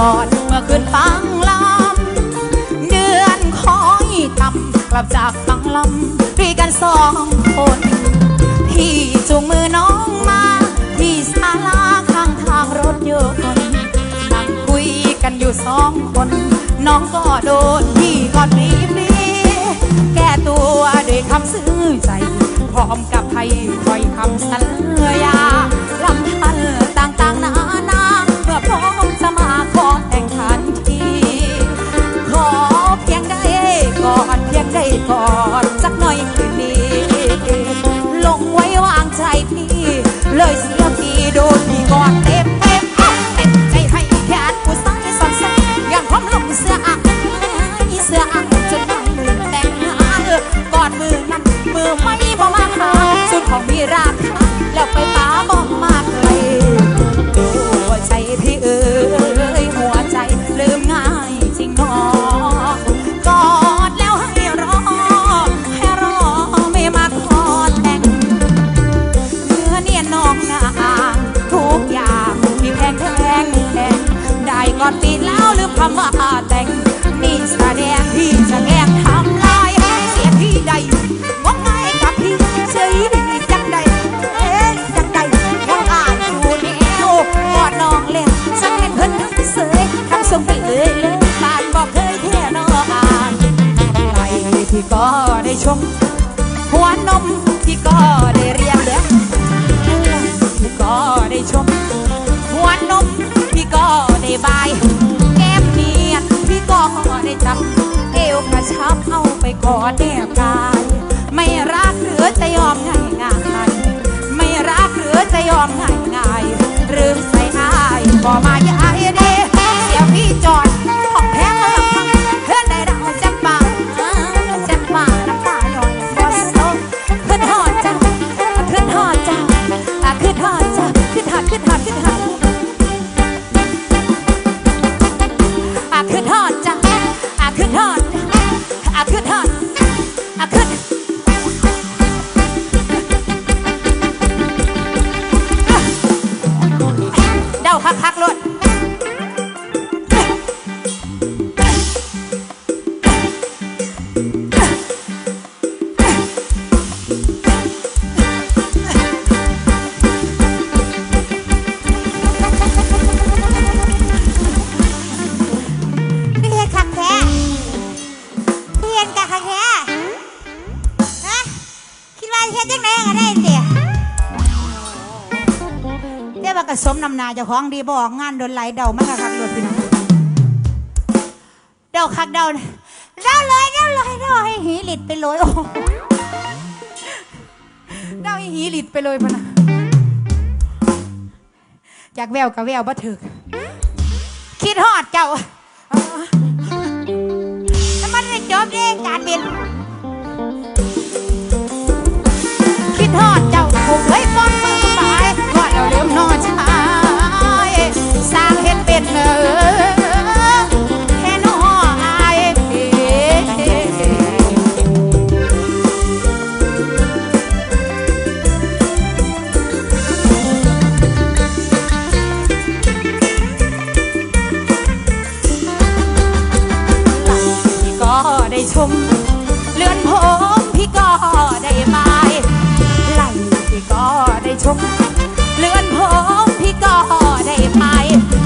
ก่อนเมื่อคืนฟังลำเดือนคอยต่ำกลับจากฟังลำพี่กันสองคน พี่จูงมือน้องมาที่ศาลาข้างทางรถยนต์นั่งคุยกันอยู่สองคน น้องก็โดนพี่ก่อนรีบรีแก้ตัวด้วยคำซื่อใจ พร้อมกับให้คอยคำสัญญา ลืมคำว่าแต่งนี่แสดงที่จะแกล้งทำลายเสียที่ใดงงไงกับพี่เฉยดีจังใดเอ๊ะจังใดยังอ่านอยู่แนวกอดน้องเล่นสังเห็นเพิ่นเสยทำทรงไปเลยเลยบานบอกเคยแท้นออ่านไปพี่ก็ได้ชม ชับเอาไปกอดแนบกาย ไม่รักหรือจะยอมง่ายง่ายไม่รักหรือจะยอมง่ายง่ายหรือใส่อายก็มายาย อา เฮ็ดจังไดก็ได้เสียเดี๋ยวว่ากระสมนำหนาเจ้าของดีบออกงานโดนไหลเดามาคักคักรถพี่น้องเดาคักเดาเดาเลยเดาเลยเดาให้หีหลิดไปเลยโอ้เดาให้หีหลิดไปเลยพะนะจากแววกับแววบ่ถึกคิดฮอดเจ้าแล้วมันได้จบเองการบิน ม เลือนผมพี่ก็ได้บายไหลพี่ก็ได้ชม เลือนผมพี่ก็ได้ไป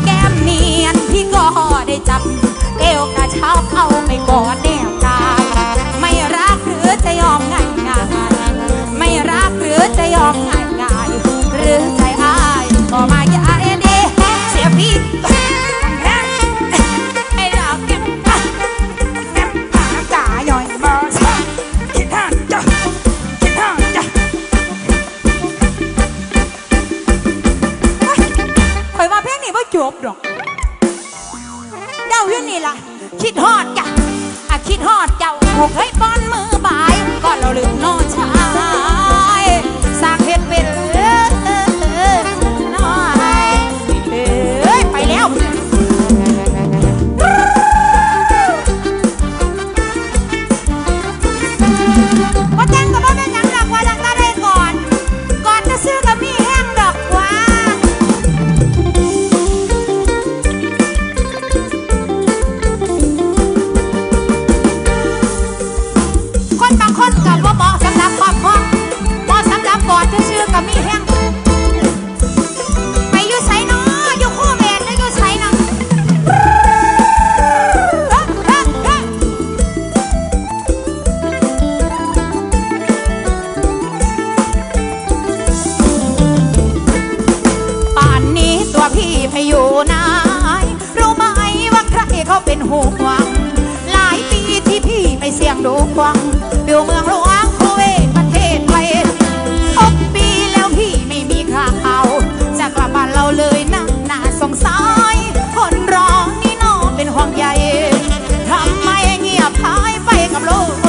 แก้มเนียนพี่ก็ได้จับเอวกระชับเอาไม่กอดเด จบดอกเจ้าอยู่นี่ล่ะ คิดฮอดจ้ะอะคิดฮอดเจ้าผูกให้ป้อนมือบ่าย ก่อนเราลืมนอนชาัง หลายปีที่พี่ไม่เสี่ยงดูควังเดียวเมืองหลวงโคเวประเทศไทยหกปีแล้วพี่ไม่มีข่าว จะกลับบ้านเราเลยนั่งหน้าสงสัยคนรอนี่นอเป็นห่วงใหญ่ทำไมเงียบหายไปกับโลก